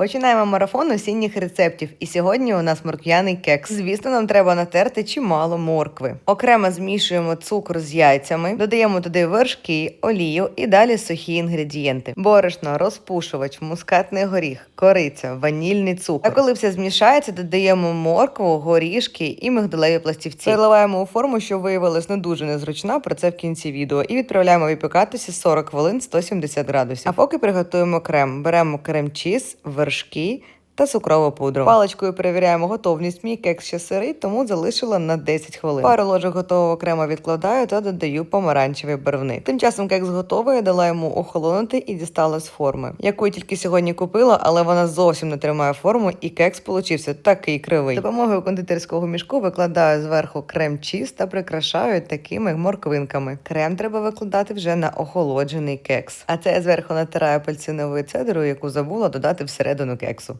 Починаємо марафон осінніх рецептів. І сьогодні у нас морквяний кекс. Звісно, нам треба натерти чимало моркви. Окремо змішуємо цукор з яйцями, додаємо туди вершки, олію і далі сухі інгредієнти: борошно, розпушувач, мускатний горіх, кориця, ванільний цукор. А коли все змішається, додаємо моркву, горішки і мигдалеві пластівці. Переливаємо у форму, що виявилась не дуже незручна. Про це в кінці відео. І відправляємо випікатися 40 хвилин 170 градусів. А поки приготуємо крем, беремо крем-чіз, вершки. горшки Та цукрову пудру. Паличкою перевіряємо готовність. Мій кекс ще сирий, тому залишила на 10 хвилин. Пару ложок готового крему відкладаю та додаю помаранчевий барвник. Тим часом кекс готовий, я дала йому охолонути і дістала з форми, яку я тільки сьогодні купила, але вона зовсім не тримає форму, і кекс получився такий кривий. За Допомогою кондитерського мішку викладаю зверху крем-чіз та прикрашаю такими морквинками. Крем треба викладати вже на охолоджений кекс. А це я зверху натираю апельсиновою цедрою, яку забула додати всередину кексу.